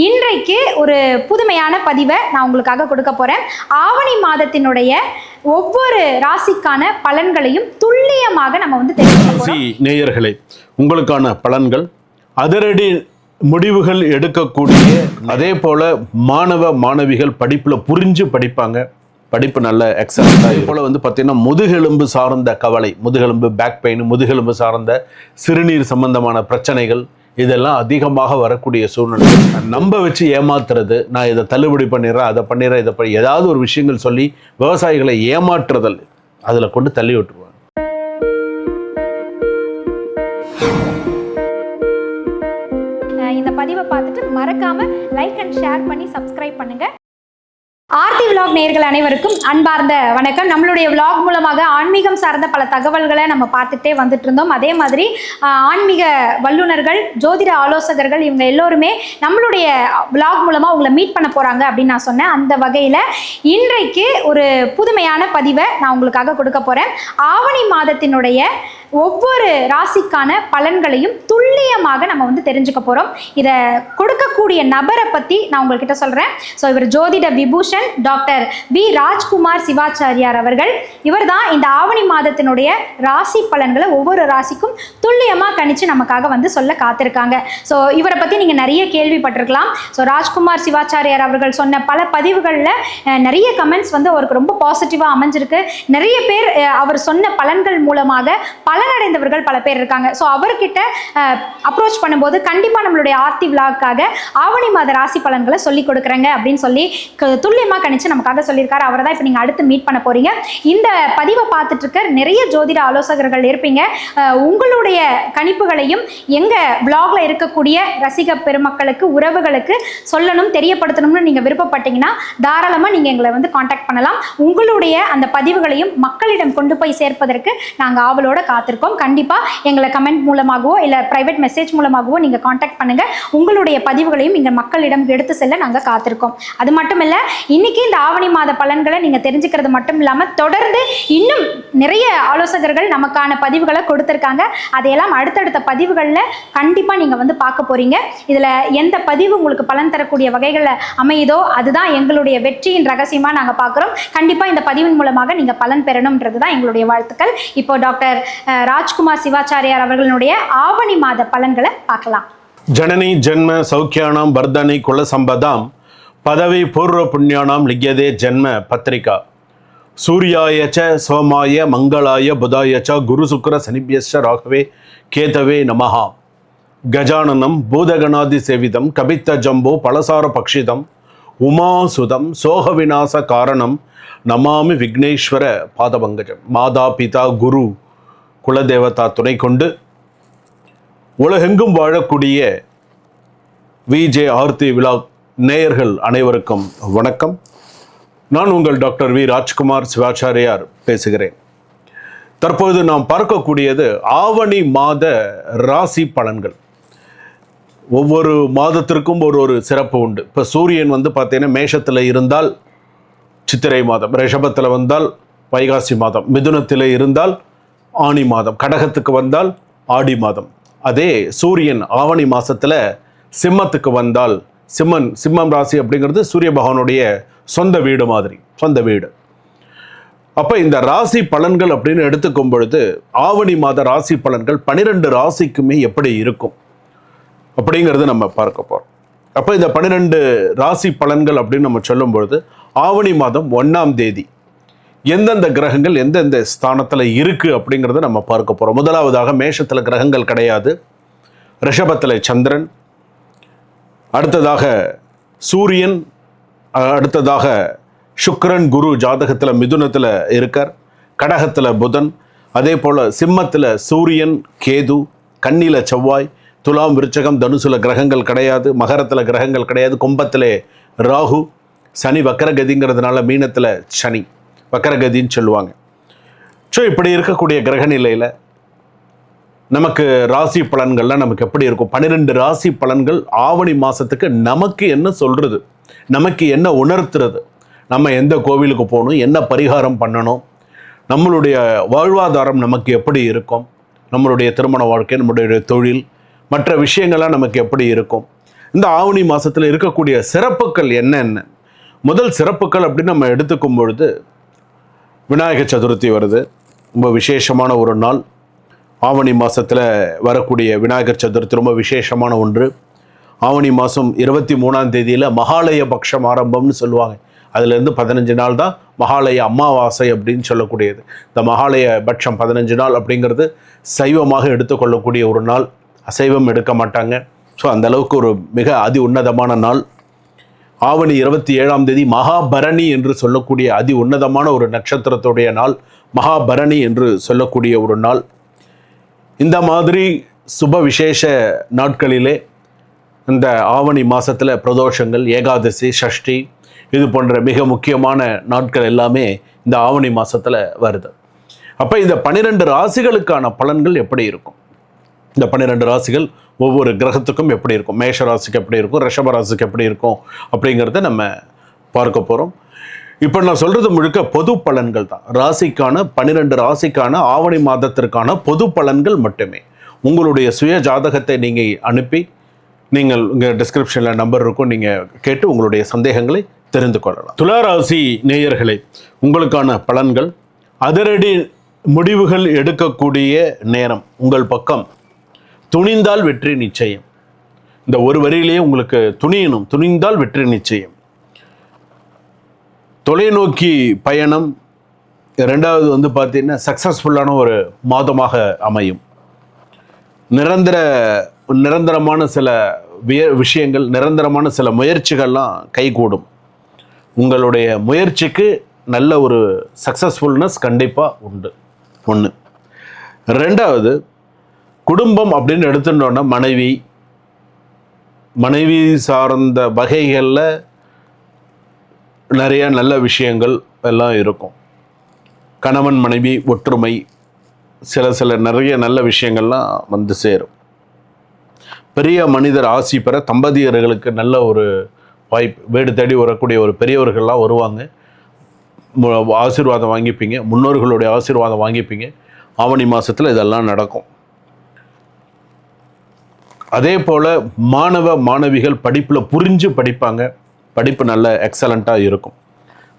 இன்றைக்கு ஒரு புதுமையான பதிவை நான் உங்களுக்காக கொடுக்க போகிறேன் ஆவணி மாதத்தினுடைய ஒவ்வொரு ராசிக்கான பலன்களையும் துல்லியமாக நம்ம வந்து தெரிஞ்சுக்க ராசி நேயர்களே உங்களுக்கான பலன்கள் அதிரடி முடிவுகள் எடுக்கக்கூடிய அதே போல மாணவ மாணவிகள் படிப்பில் புரிஞ்சு படிப்பாங்க. படிப்பு நல்ல எக்ஸலண்டாக இது போல் வந்து பார்த்திங்கன்னா முதுகெலும்பு சார்ந்த கவலை முதுகெலும்பு பேக் பெயின் முதுகெலும்பு சார்ந்த சிறுநீர் சம்பந்தமான பிரச்சனைகள் இதெல்லாம் அதிகமாக வரக்கூடிய சூழ்நிலை நம்ப வச்சு ஏமாத்துறது நான் இதை தள்ளுபடி பண்ணிடுறேன் அதை பண்ணிடுறேன் இதை பண்ணி ஏதாவது ஒரு விஷயங்கள் சொல்லி விவசாயிகளை ஏமாற்றுதல் அதில் கொண்டு தள்ளி விட்டுருவாங்க. இந்த பதிவை பார்த்துட்டு மறக்காம லைக் அண்ட் ஷேர் பண்ணி சப்ஸ்கிரைப் பண்ணுங்க. ஆர்த்தி விலாக் நேர்கள் அனைவருக்கும் அன்பார்ந்த வணக்கம். நம்மளுடைய விலாக் மூலமாக ஆன்மீகம் சார்ந்த பல தகவல்களை நம்ம பார்த்துட்டே வந்துட்டு இருந்தோம் அதே மாதிரி ஆன்மீக வல்லுநர்கள் ஜோதிட ஆலோசகர்கள் இவங்க எல்லோருமே நம்மளுடைய விலாக் மூலமாக உங்களை மீட் பண்ண போகிறாங்க அப்படின்னு நான் சொன்னேன். அந்த வகையில் இன்றைக்கு ஒரு புதுமையான பதிவை நான் உங்களுக்காக கொடுக்க போகிறேன் ஆவணி மாதத்தினுடைய ஒவ்வொரு ராசிக்கான பலன்களையும் துல்லியமாக நம்ம வந்து தெரிஞ்சுக்க போகிறோம் இதை கொடுக்கக்கூடிய நபரை பற்றி நான் உங்கள்கிட்ட சொல்கிறேன் ஸோ இவர் ஜோதிட விபூஷன் டாக்டர் பி ராஜ்குமார் சிவாச்சாரியார் அவர்கள். இவர் தான் இந்த ஆவணி மாதத்தினுடைய ராசி பலன்களை ஒவ்வொரு ராசிக்கும் துல்லியமாக கணிச்சு நமக்காக வந்து சொல்ல காத்திருக்காங்க. ஸோ இவரை பற்றி நீங்கள் நிறைய கேள்விப்பட்டிருக்கலாம். ஸோ ராஜ்குமார் சிவாச்சாரியார் அவர்கள் சொன்ன பல பதிவுகளில் நிறைய கமெண்ட்ஸ் வந்து அவருக்கு ரொம்ப பாசிட்டிவாக அமைஞ்சிருக்கு. நிறைய பேர் அவர் சொன்ன பலன்கள் மூலமாக பல பலனடைந்தவர்கள் பல பேர் இருக்காங்க. ஸோ அவர்கிட்ட அப்ரோச் பண்ணும்போது கண்டிப்பாக நம்மளுடைய ஆர்த்தி விழாக்காக ஆவணி மாத ராசி பலன்களை சொல்லி கொடுக்குறேங்க அப்படின்னு சொல்லி துல்லியமாக கணிச்சு நமக்காக சொல்லியிருக்காரு. அவரை தான் இப்போ நீங்கள் அடுத்து மீட் பண்ண போறீங்க. இந்த பதிவை பார்த்துட்டு இருக்க நிறைய ஜோதிட ஆலோசகர்கள் இருப்பீங்க. உங்களுடைய கணிப்புகளையும் எங்க பிளாக்ல இருக்கக்கூடிய ரசிக பெருமக்களுக்கு உறவுகளுக்கு சொல்லணும் தெரியப்படுத்தணும்னு நீங்க விருப்பப்பட்டீங்கன்னா தாராளமா நீங்க எங்களை வந்து காண்டாக்ட் பண்ணலாம். உங்களுடைய அந்த பதிவுகளையும் மக்களிடம் கொண்டு போய் சேர்ப்பதற்கு நாங்கள் ஆவலோட பார்த்துருக்கோம். கண்டிப்பாக எங்களை கமெண்ட் மூலமாகவோ இல்லை ப்ரைவேட் மெசேஜ் மூலமாகவோ நீங்கள் காண்டாக்ட் பண்ணுங்க. உங்களுடைய பதிவுகளையும் இங்கே மக்களிடம் எடுத்து செல்ல நாங்கள் காத்திருக்கோம். அது மட்டும் இல்லை இன்னைக்கு இந்த ஆவணி மாத பலன்களை நீங்கள் தெரிஞ்சுக்கிறது மட்டும் இல்லாமல் தொடர்ந்து இன்னும் நிறைய ஆலோசகர்கள் நமக்கான பதிவுகளை கொடுத்துருக்காங்க. அதையெல்லாம் அடுத்தடுத்த பதிவுகளில் கண்டிப்பாக நீங்கள் வந்து பார்க்க போகிறீங்க இதில் எந்த பதிவு உங்களுக்கு பலன் தரக்கூடிய வகைகளில் அமையுதோ அதுதான் எங்களுடைய வெற்றியின் ரகசியமாக நாங்கள் பார்க்குறோம். கண்டிப்பாக இந்த பதிவின் மூலமாக நீங்கள் பலன் பெறணும்ன்றது தான் எங்களுடைய வாழ்த்துக்கள். இப்போ டாக்டர் ராஜ்குமார் சிவாச்சாரியார் அவர்களுடைய ஆவணி மாத பலன்களை பார்க்கலாம். ஜனனி ஜென்ம சௌக்கியானாம் வர்தனை குல சம்பதாம் பதவி பூர்வ புண்ணியானாம் லிங்கதே ஜென்ம பத்திரிகா. சூர்யாயச்ச சோமாய மங்களாய புதாயச்ச குரு சுக்கர சனிபியஸ்ச ராகவே கேதவே நமஹா. கஜானனம் பூதகணாதி சேவிதம் கபித்த ஜம்போ பலசார பக்ஷிதம் உமாசுதம் சோக விநாச காரணம் நமாமி விக்னேஸ்வர பாதபங்கஜம். மாதா பிதா குரு குலதேவதா துணை கொண்டு உலகெங்கும் வாழக்கூடிய விஜே ஆர்த்தி விழா நேயர்கள் அனைவருக்கும் வணக்கம். நான் உங்கள் டாக்டர் வி. ராஜ்குமார் சிவாச்சாரியார் பேசுகிறேன். தற்போது நாம் பார்க்கக்கூடியது ஆவணி மாத ராசி பலன்கள். ஒவ்வொரு மாதத்திற்கும் ஒரு ஒரு சிறப்பு உண்டு. இப்போ சூரியன் வந்து பார்த்தீங்கன்னா மேஷத்தில் இருந்தால் சித்திரை மாதம் ரிஷபத்தில் வந்தால் வைகாசி மாதம் மிதுனத்தில் இருந்தால் ஆனி மாதம். கடகத்துக்கு வந்தால் ஆடி மாதம். அதே சூரியன் ஆவணி மாதத்தில் சிம்மத்துக்கு வந்தால் சிம்மன் சிம்மம் ராசி அப்படிங்கிறது சூரிய பகவானுடைய சொந்த வீடு மாதிரி சொந்த வீடு. அப்போ இந்த ராசி பலன்கள் அப்படின்னு எடுத்துக்கும் பொழுது ஆவணி மாத ராசி பலன்கள் பனிரெண்டு ராசிக்குமே எப்படி இருக்கும்? அப்படிங்கிறது நம்ம பார்க்க போகிறோம் அப்போ இந்த பன்னிரெண்டு ராசி பலன்கள் அப்படின்னு நம்ம சொல்லும் பொழுது ஆவணி மாதம் ஒன்றாம் தேதி எந்தெந்த கிரகங்கள் எந்தெந்த ஸ்தானத்தில் இருக்குது அப்படிங்கிறத நம்ம பார்க்க போகிறோம் முதலாவதாக மேஷத்தில் கிரகங்கள் கிடையாது. ரிஷபத்தில் சந்திரன். அடுத்ததாக சூரியன். அடுத்ததாக சுக்கரன் குரு ஜாதகத்தில் மிதுனத்தில் இருக்கார். கடகத்தில் புதன். அதே போல் சிம்மத்தில் சூரியன் கேது கன்னியில் செவ்வாய் துலாம் விருச்சகம் தனுசுல கிரகங்கள் கிடையாது. மகரத்தில் கிரகங்கள் கிடையாது. கும்பத்தில் ராகு சனி வக்கரகதிங்கிறதுனால மீனத்தில் சனி. வக்கரகதின்னு சொல்லுவாங்க. ஸோ இப்படி இருக்கக்கூடிய கிரக நிலையில் நமக்கு ராசி பலன்கள்லாம் நமக்கு எப்படி இருக்கும்? பன்னிரெண்டு ராசி பலன்கள் ஆவணி மாதத்துக்கு நமக்கு என்ன சொல்கிறது நமக்கு என்ன உணர்த்துறது? நம்ம எந்த கோவிலுக்கு போகணும்? என்ன பரிகாரம் பண்ணணும்? நம்மளுடைய வாழ்வாதாரம் நமக்கு எப்படி இருக்கும்? நம்மளுடைய திருமண வாழ்க்கை நம்மளுடைய தொழில் மற்ற விஷயங்கள்லாம் நமக்கு எப்படி இருக்கும்? இந்த ஆவணி மாதத்தில் இருக்கக்கூடிய சிறப்புகள் என்னென்ன? முதல் சிறப்புகள் அப்படின்னு நம்ம எடுத்துக்கும் பொழுது விநாயகர் சதுர்த்தி வருது. ரொம்ப விசேஷமான ஒரு நாள். ஆவணி மாதத்தில் வரக்கூடிய விநாயகர் சதுர்த்தி ரொம்ப விசேஷமான ஒன்று. ஆவணி மாதம் இருபத்தி மூணாம் தேதியில் மகாலய பக்ஷம் ஆரம்பம்னு சொல்லுவாங்க. அதுலேருந்து பதினஞ்சு நாள் தான் மகாலய அமாவாசை அப்படின்னு சொல்லக்கூடியது. இந்த மகாலய பட்சம் பதினஞ்சு நாள் அப்படிங்கிறது சைவமாக எடுத்துக்கொள்ளக்கூடிய ஒரு நாள். அசைவம் எடுக்க மாட்டாங்க. ஸோ அந்தளவுக்கு ஒரு மிக அதி உன்னதமான நாள். ஆவணி இருபத்தி ஏழாம் தேதி மகாபரணி என்று சொல்லக்கூடிய அதி உன்னதமான ஒரு நட்சத்திரத்துடைய நாள் மகாபரணி என்று சொல்லக்கூடிய ஒரு நாள். இந்த மாதிரி சுப விசேஷ நாட்களிலே இந்த ஆவணி மாதத்தில் பிரதோஷங்கள் ஏகாதசி சஷ்டி இது போன்ற மிக முக்கியமான நாட்கள் எல்லாமே இந்த ஆவணி மாதத்தில் வருது. அப்போ இந்த பன்னிரெண்டு ராசிகளுக்கான பலன்கள் எப்படி இருக்கும்? இந்த பன்னிரெண்டு ராசிகள் ஒவ்வொரு கிரகத்துக்கும் எப்படி இருக்கும்? மேஷ ராசிக்கு எப்படி இருக்கும்? ரிஷப ராசிக்கு எப்படி இருக்கும்? அப்படிங்கிறத நம்ம பார்க்க போகிறோம் இப்போ நான் சொல்கிறது முழுக்க பொது பலன்கள் தான். ராசிக்கான பன்னிரெண்டு ராசிக்கான ஆவணி மாதத்திற்கான பொது பலன்கள் மட்டுமே. உங்களுடைய சுய ஜாதகத்தை நீங்கள் அனுப்பி நீங்கள் இங்கே டிஸ்கிரிப்ஷனில் நம்பர் இருக்கும் நீங்கள் கேட்டு உங்களுடைய சந்தேகங்களை தெரிந்து கொள்ளலாம். துளாராசி நேயர்களை உங்களுக்கான பலன்கள் அதிரடி முடிவுகள் எடுக்கக்கூடிய நேரம் உங்கள் பக்கம். துணிந்தால் வெற்றி நிச்சயம். இந்த ஒரு வரியிலேயே உங்களுக்கு துணியணும். துணிந்தால் வெற்றி நிச்சயம். தொலைநோக்கி பயணம். ரெண்டாவது வந்து பார்த்தீங்கன்னா சக்ஸஸ்ஃபுல்லான ஒரு மாதமாக அமையும். நிரந்தர நிரந்தரமான சில விய விஷயங்கள் நிரந்தரமான சில முயற்சிகள்லாம் கைகூடும். உங்களுடைய முயற்சிக்கு நல்ல ஒரு சக்ஸஸ்ஃபுல்னஸ் கண்டிப்பாக உண்டு. ஒன்று ரெண்டாவது குடும்பம் அப்படின்னு எடுத்துட்டோன்னா மனைவி மனைவி சார்ந்த வகைகளில் நிறைய நல்ல விஷயங்கள் எல்லாம் இருக்கும். கணவன் மனைவி ஒற்றுமை சில சில நிறைய நல்ல விஷயங்கள்லாம் வந்து சேரும். பெரிய மனிதர் ஆசி பெற தம்பதியர்களுக்கு நல்ல ஒரு வாய்ப்பு வீடு தேடி வரக்கூடிய ஒரு பெரியவர்கள்லாம் வருவாங்க. ஆசீர்வாதம் வாங்கிப்பீங்க முன்னோர்களுடைய ஆசீர்வாதம் வாங்கிப்பீங்க. ஆவணி மாதத்தில் இதெல்லாம் நடக்கும். அதே போல் மாணவ மாணவிகள் படிப்பில் புரிஞ்சு படிப்பாங்க. படிப்பு நல்ல எக்ஸலண்ட்டாக இருக்கும்.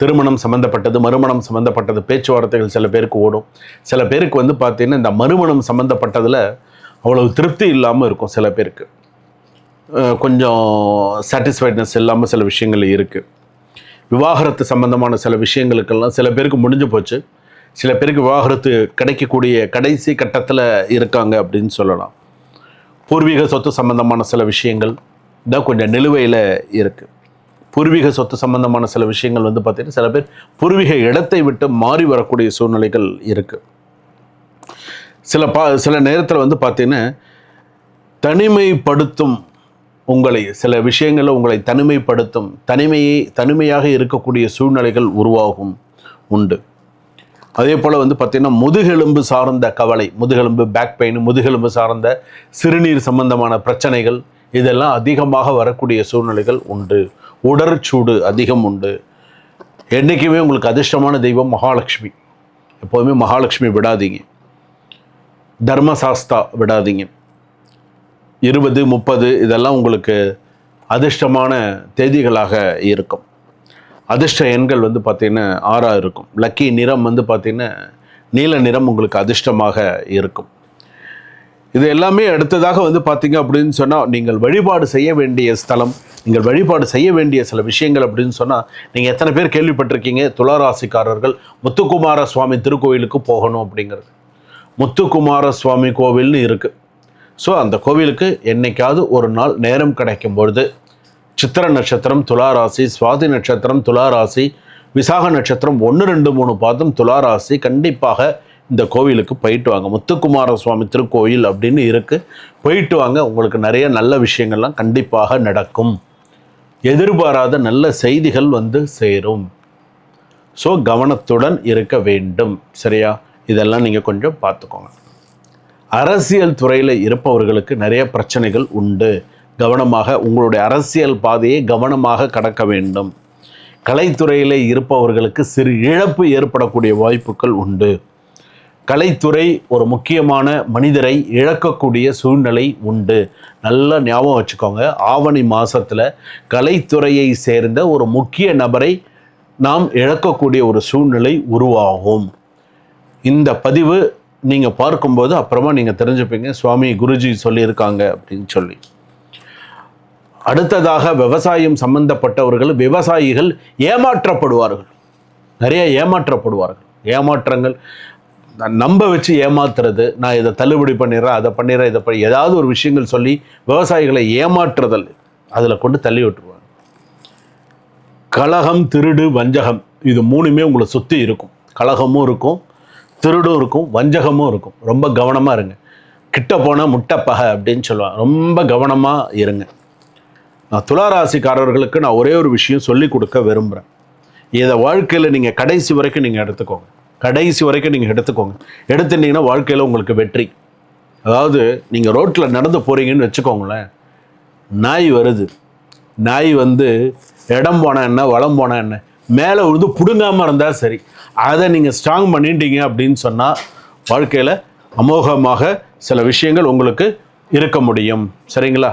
திருமணம் சம்மந்தப்பட்டது மறுமணம் சம்மந்தப்பட்டது பேச்சுவார்த்தைகள் சில பேருக்கு ஓடும். சில பேருக்கு வந்து பார்த்திங்கன்னா இந்த மறுமணம் சம்மந்தப்பட்டதில் அவ்வளவு திருப்தி இல்லாமல் இருக்கும் சில பேருக்கு. கொஞ்சம் சாட்டிஸ்ஃபைட்னஸ் இல்லாமல் சில விஷயங்கள் இருக்குது விவாகரத்து சம்பந்தமான சில விஷயங்களுக்கெல்லாம் சில பேருக்கு முடிஞ்சு போச்சு. சில பேருக்கு விவாகரத்து கிடைக்கக்கூடிய கடைசி கட்டத்தில் இருக்காங்க அப்படின்னு சொல்லலாம். பூர்வீக சொத்து சம்பந்தமான சில விஷயங்கள் தான் கொஞ்சம் நிலுவையில் இருக்குது பூர்வீக சொத்து சம்பந்தமான சில விஷயங்கள் வந்து பார்த்திங்கன்னா சில பேர் பூர்வீக இடத்தை விட்டு மாறி வரக்கூடிய சூழ்நிலைகள் இருக்குது சில பா சில நேரத்தில் வந்து பார்த்தீங்கன்னா தனிமைப்படுத்தும் உங்களை சில விஷயங்களில் உங்களை தனிமைப்படுத்தும் தனிமையை தனிமையாக இருக்கக்கூடிய சூழ்நிலைகள் உருவாகும் உண்டு. அதே போல் வந்து பார்த்திங்கன்னா முதுகெலும்பு சார்ந்த கவலை முதுகெலும்பு பேக் பெயின் முதுகெலும்பு சார்ந்த சிறுநீர் சம்பந்தமான பிரச்சனைகள் இதெல்லாம் அதிகமாக வரக்கூடிய சூழ்நிலைகள் உண்டு. உடற்சூடு அதிகம் உண்டு. என்றைக்குமே உங்களுக்கு அதிர்ஷ்டமான தெய்வம் மகாலட்சுமி. எப்போதுமே மகாலட்சுமி விடாதீங்க. தர்மசாஸ்தா விடாதீங்க. இருபது முப்பது இதெல்லாம் உங்களுக்கு அதிர்ஷ்டமான தேதிகளாக இருக்கும். அதிர்ஷ்ட எண்கள் வந்து பார்த்திங்கன்னா ஆறாக இருக்கும். லக்கி நிறம் வந்து பார்த்திங்கன்னா நீல நிறம் உங்களுக்கு அதிர்ஷ்டமாக இருக்கும். இது எல்லாமே அடுத்ததாக வந்து பார்த்தீங்க அப்படின்னு சொன்னால் நீங்கள் வழிபாடு செய்ய வேண்டிய ஸ்தலம் நீங்கள் வழிபாடு செய்ய வேண்டிய சில விஷயங்கள் அப்படின்னு சொன்னால் நீங்கள் எத்தனை பேர் கேள்விப்பட்டிருக்கீங்க? துளாராசிக்காரர்கள் முத்துக்குமார சுவாமி திருக்கோயிலுக்கு போகணும் அப்படிங்கிறது. முத்துக்குமார சுவாமி கோவில்னு இருக்குது ஸோ அந்த கோவிலுக்கு என்னைக்காவது ஒரு நாள் நேரம் கிடைக்கும் பொழுது சித்திர நட்சத்திரம் துளாராசி சுவாதி நட்சத்திரம் துளாராசி விசாக நட்சத்திரம் ஒன்று ரெண்டு மூணு பார்த்தும் துளாராசி கண்டிப்பாக இந்த கோவிலுக்கு போயிட்டு வாங்க. முத்துக்குமார சுவாமி திருக்கோயில் அப்படின்னு இருக்குது போயிட்டு வாங்க. உங்களுக்கு நிறைய நல்ல விஷயங்கள்லாம் கண்டிப்பாக நடக்கும். எதிர்பாராத நல்ல செய்திகள் வந்து சேரும். ஸோ கவனத்துடன் இருக்க வேண்டும். சரியா? இதெல்லாம் நீங்கள் கொஞ்சம் பார்த்துக்கோங்க. அரசியல் துறையில் இருப்பவர்களுக்கு நிறைய பிரச்சனைகள் உண்டு. கவனமாக உங்களுடைய அரசியல் பாதையை கவனமாக கடக்க வேண்டும். கலைத்துறையில் இருப்பவர்களுக்கு சிறு இழப்பு ஏற்படக்கூடிய வாய்ப்புகள் உண்டு. கலைத்துறை ஒரு முக்கியமான மனிதரை இழக்கக்கூடிய சூழ்நிலை உண்டு. நல்லா ஞாபகம் வச்சுக்கோங்க ஆவணி மாதத்தில் கலைத்துறையை சேர்ந்த ஒரு முக்கிய நபரை நாம் இழக்கக்கூடிய ஒரு சூழ்நிலை உருவாகும். இந்த பதிவு நீங்கள் பார்க்கும்போது அப்புறமா நீங்கள் தெரிஞ்சுப்பீங்க சுவாமி குருஜி சொல்லியிருக்காங்க அப்படின்னு சொல்லி. அடுத்ததாக விவசாயம் சம்பந்தப்பட்டவர்கள் விவசாயிகள் ஏமாற்றப்படுவார்கள். நிறைய ஏமாற்றப்படுவார்கள். ஏமாற்றங்கள் நான் நம்ப வச்சு ஏமாத்துறது நான் இதை தள்ளுபடி பண்ணிடுறேன் அதை பண்ணிடுறேன் இதை பண்ணி ஏதாவது ஒரு விஷயங்கள் சொல்லி விவசாயிகளை ஏமாற்றுதல் அதில் கொண்டு தள்ளி விட்டுருவாங்க. கலகம் திருடு வஞ்சகம் இது மூணுமே உங்களை சுற்றி இருக்கும். கலகமும் இருக்கும் திருடும் இருக்கும் வஞ்சகமும் இருக்கும். ரொம்ப கவனமாக இருங்க. கிட்ட போனால் முட்டைப்பகை அப்படின்னு சொல்லுவாங்க. ரொம்ப கவனமாக இருங்க. நான் துளாராசிக்காரர்களுக்கு நான் ஒரே ஒரு விஷயம் சொல்லி கொடுக்க விரும்புகிறேன் இதை வாழ்க்கையில் நீங்கள் கடைசி வரைக்கும் நீங்கள் எடுத்துக்கோங்க. கடைசி வரைக்கும் நீங்கள் எடுத்துக்கோங்க. எடுத்துட்டீங்கன்னா வாழ்க்கையில் உங்களுக்கு வெற்றி. அதாவது நீங்கள் ரோட்டில் நடந்து போகிறீங்கன்னு வச்சுக்கோங்களேன். நாய் வருது. நாய் வந்து இடம் போனால் என்ன வளம் போனால் என்ன மேலே விழுந்து பிடுங்காமல் இருந்தால் சரி. அதை நீங்கள் ஸ்ட்ராங் பண்ணிட்டீங்க அப்படின்னு சொன்னால் வாழ்க்கையில் அமோகமாக சில விஷயங்கள் உங்களுக்கு இருக்க முடியும். சரிங்களா?